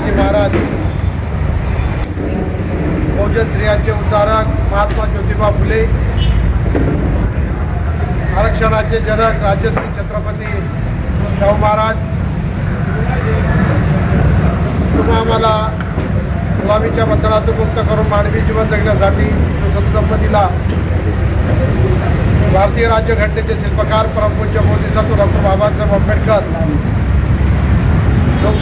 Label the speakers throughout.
Speaker 1: शिवाजी महाराज. बहुजन स्त्रियांचे उद्धारक महात्मा ज्योतिबा फुले. आरक्षणाचे जनक राजश्री छत्रपती शाहू महाराज. तुम्हा आम्हाला गुलामीच्या बंधनातून मुक्त करून मानवी जीवन जगण्यासाठी संपत्तीला भारतीय राज्यघटनेचे शिल्पकार परमपूज्य मोदी सातू डॉक्टर बाबासाहेब आंबेडकर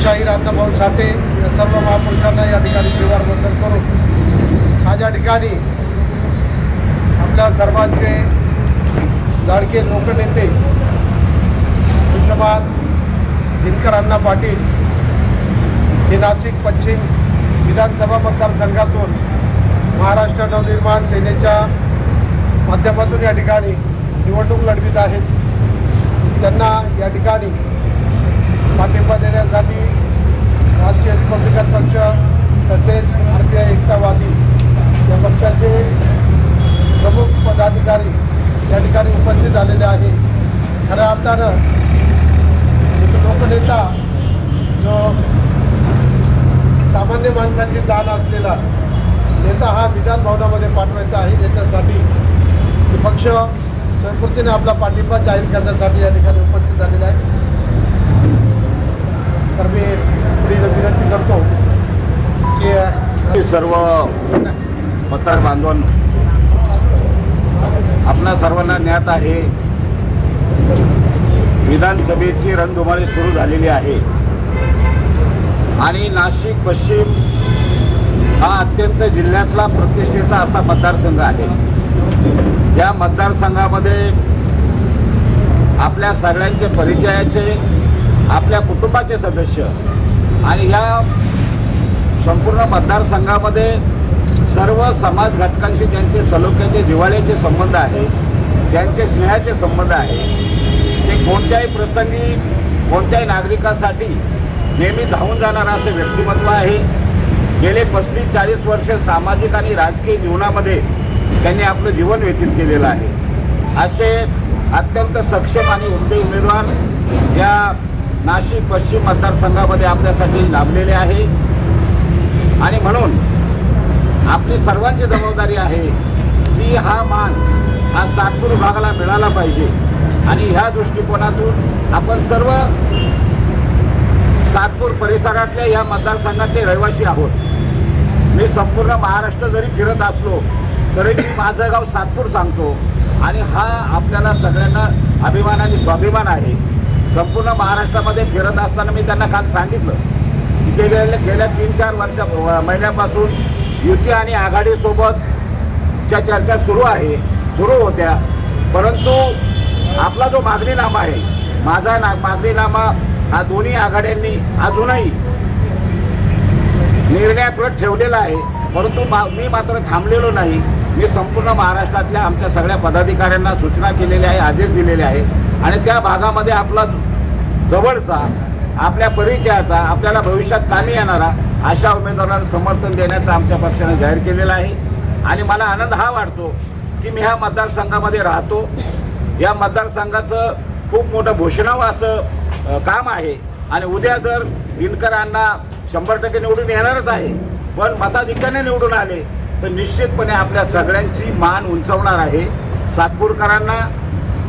Speaker 1: लोकशाही राजभाऊ साठे या सर्व महापुरुषांना या ठिकाणी श्रीवार वंदन करून आज या ठिकाणी आपल्या सर्वांचे लाडके लोकनेते विश्वमान दिनकर अण्णा पाटील हे नाशिक पश्चिम विधानसभा मतदारसंघातून महाराष्ट्र नवनिर्माण सेनेच्या माध्यमातून या ठिकाणी निवडणूक लढवित आहेत. त्यांना या ठिकाणी पाठिंबा देण्यासाठी राष्ट्रीय रिपब्लिकन पक्ष तसेच भारतीय एकतावादी या पक्षाचे प्रमुख पदाधिकारी या ठिकाणी उपस्थित झालेले आहे खऱ्या अर्थानं एक लोकनेता जो सामान्य माणसाची जाण असलेला नेता हा विधान भवनामध्ये पाठवायचा आहे याच्यासाठी पक्ष स्वयंपूर्तीने आपला पाठिंबा जाहीर करण्यासाठी या ठिकाणी उपस्थित झालेला आहे तर मी पुढील विनंती करतो की
Speaker 2: सर्व पत्रकार बांधवांनो आपणा सर्वांना ज्ञात आहे विधानसभेची रणधुमाळी सुरू झालेली आहे. आणि नाशिक पश्चिम हा अत्यंत जिल्ह्यातला प्रतिष्ठेचा असा मतदारसंघ आहे. या मतदारसंघामध्ये आपल्या सगळ्यांचे परिचयाचे आपल्या कुटुंबाचे सदस्य आणि या संपूर्ण मतदारसंघामध्ये सर्व समाज घटकांशी ज्यांचे सलोख्याचे दिवाळ्याचे संबंध आहे ज्यांचे स्नेहाचे संबंध आहे ते कोणत्याही प्रसंगी कोणत्याही नागरिकासाठी नेहमी धावून जाणारं असं व्यक्तिमत्व आहे. गेले पस्तीस चाळीस वर्ष सामाजिक आणि राजकीय जीवनामध्ये त्यांनी आपलं जीवन व्यतीत केलेलं आहे. असे अत्यंत सक्षम आणि उमदे उमेदवार या नाशिक पश्चिम मतदारसंघामध्ये आपल्यासाठी लाभलेले आहे. आणि म्हणून आपली सर्वांची जबाबदारी आहे की हा मान हा सातपूर विभागाला मिळाला पाहिजे. आणि ह्या दृष्टिकोनातून आपण सर्व सातपूर परिसरातल्या या मतदारसंघातले रहिवासी आहोत. मी संपूर्ण महाराष्ट्र जरी फिरत असलो तरी मी माझं गाव सातपूर सांगतो. आणि हा आपल्याला सगळ्यांना अभिमान आणि स्वाभिमान आहे. संपूर्ण महाराष्ट्रामध्ये फिरत असताना मी त्यांना काल सांगितलं की ते गेल्या गेल्या तीन चार वर्षा महिन्यापासून युती आणि आघाडीसोबतच्या चर्चा सुरू आहे सुरू होत्या. परंतु आपला जो मागणीनामा आहे माझा ना मागणीनामा हा दोन्ही आघाड्यांनी अजूनही निर्णयाप्रत ठेवलेला आहे. परंतु मा मी मात्र थांबलेलो नाही. मी संपूर्ण महाराष्ट्रातल्या आमच्या सगळ्या पदाधिकाऱ्यांना सूचना केलेल्या आहे आदेश दिलेले आहे आणि त्या भागामध्ये आपला जवळचा आपल्या परिचयाचा आपल्याला भविष्यात कामी येणारा अशा उमेदवारांना समर्थन देण्याचं आमच्या पक्षाने जाहीर केलेलं आहे. आणि मला आनंद हा वाटतो की मी ह्या मतदारसंघामध्ये राहतो. या मतदारसंघाचं खूप मोठं भूषणावं असं काम आहे. आणि उद्या जर दिनकरांना शंभर टक्के निवडून येणारच आहे पण मताधिक्याने निवडून आले तर निश्चितपणे आपल्या सगळ्यांची मान उंचावणार आहे. सातपूरकरांना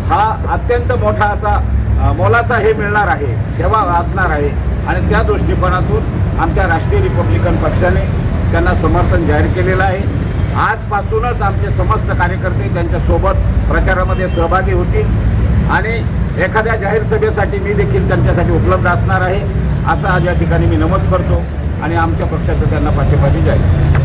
Speaker 2: हा अत्यंत मोठा असा मोलाचा हे मिळणार आहे तेव्हा असणार आहे. आणि त्या दृष्टिकोनातून आमच्या राष्ट्रीय रिपब्लिकन पक्षाने त्यांना समर्थन जाहीर केलेलं आहे. आजपासूनच आमचे समस्त कार्यकर्ते त्यांच्यासोबत प्रचारामध्ये सहभागी होतील. आणि एखाद्या जाहीर सभेसाठी मी देखील त्यांच्यासाठी उपलब्ध असणार आहे असं आज या ठिकाणी मी नमूद करतो. आणि आमच्या पक्षाचं त्यांना पाठीपाठी जाहीर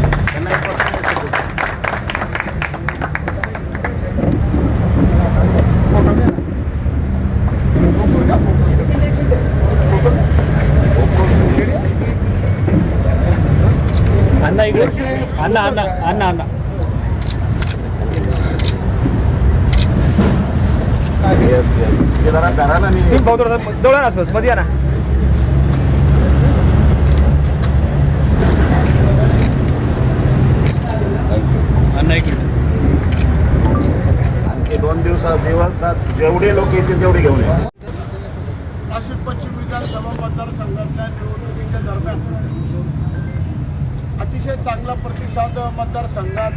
Speaker 3: भाऊ थोडं जवळ ना असं मध्ये या ना
Speaker 2: आणखी दोन दिवसात दिवसात जेवढे लोक येतील तेवढे घेऊन या
Speaker 1: नाशिक पश्चिम विधानसभा मतदारसंघातल्या निवडणुकीच्या दरम्यान
Speaker 4: अतिशय चांगला प्रतिसाद मतदारसंघात.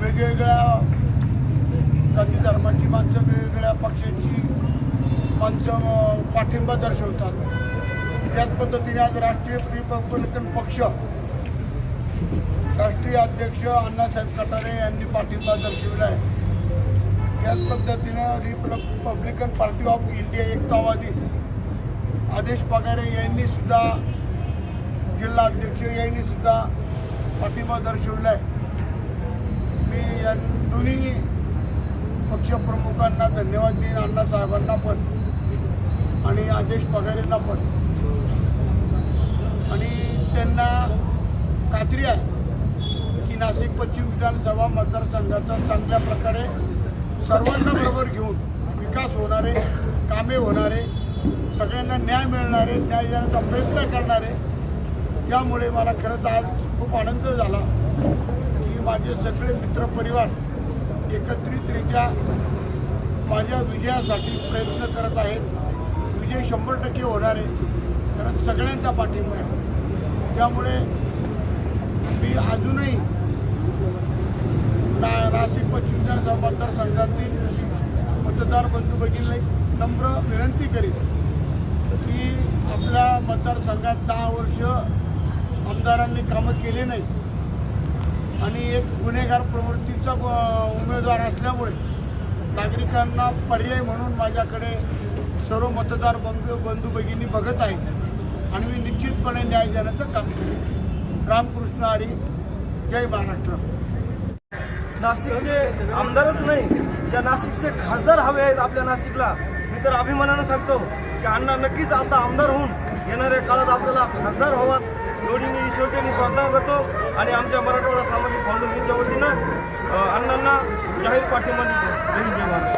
Speaker 4: वेगवेगळ्या जाती धर्माची माणसं वेगवेगळ्या पक्षांची माणसं पाठिंबा दर्शवतात. त्याच पद्धतीने आज राष्ट्रीय रिपब्लिकन पक्ष राष्ट्रीय अध्यक्ष अण्णासाहेब कटारे यांनी पाठिंबा दर्शविला आहे. त्याच पद्धतीनं रिपब्लिकन पार्टी ऑफ इंडिया एकतावादी आदेश पगारे यांनी सुद्धा जिल्हा अध्यक्ष यांनी सुद्धा पाठिंबा दर्शवला आहे मी या दोन्ही पक्षप्रमुखांना धन्यवाद देईन अण्णासाहेबांना पण आणि आदेश पगारेंना पण. आणि त्यांना खात्री आहे की नाशिक पश्चिम विधानसभा मतदारसंघाचा चांगल्या प्रकारे सर्वांना बरोबर घेऊन विकास होणारे कामे होणारे सगळ्यांना न्याय मिळणारे न्याय देण्याचा प्रयत्न करणारे त्यामुळे मला खरंच आज खूप आनंद झाला की माझे सगळे मित्रपरिवार एकत्रितरित्या माझ्या विजयासाठी प्रयत्न करत आहेत. विजय शंभर टक्के होणार आहे. कारण सगळ्यांचा पाठिंबा आहे. त्यामुळे मी अजूनही ना नाशिक पश्चिम विधानसभा मतदारसंघातील मतदार बंधू भगिनीला एक नम्र विनंती करीन की आपल्या मतदारसंघात दहा वर्ष आमदारांनी कामं केले नाही. आणि एक गुन्हेगार प्रवृत्तीचा उमेदवार असल्यामुळे नागरिकांना पर्याय म्हणून माझ्याकडे सर्व मतदार बंधू बंधू भगिनी बघत आहेत. आणि मी निश्चितपणे न्याय देण्याचं काम करेन. रामकृष्ण हरी जय महाराष्ट्र.
Speaker 3: नाशिकचे आमदारच नाही. या नाशिकचे खासदार हवे आहेत आपल्या नाशिकला. मी तर अभिमानानं सांगतो की अण्णा नक्कीच आता आमदार होऊन येणाऱ्या काळात आपल्याला खासदार व्हावात. एवढी मी ईश्वरचरणी प्रार्थना करतो आणि आमच्या मराठवाडा सामाजिक फाउंडेशनच्या वतीनं अण्णांना जाहीर पाठिंबा देतो. जय जय महाराज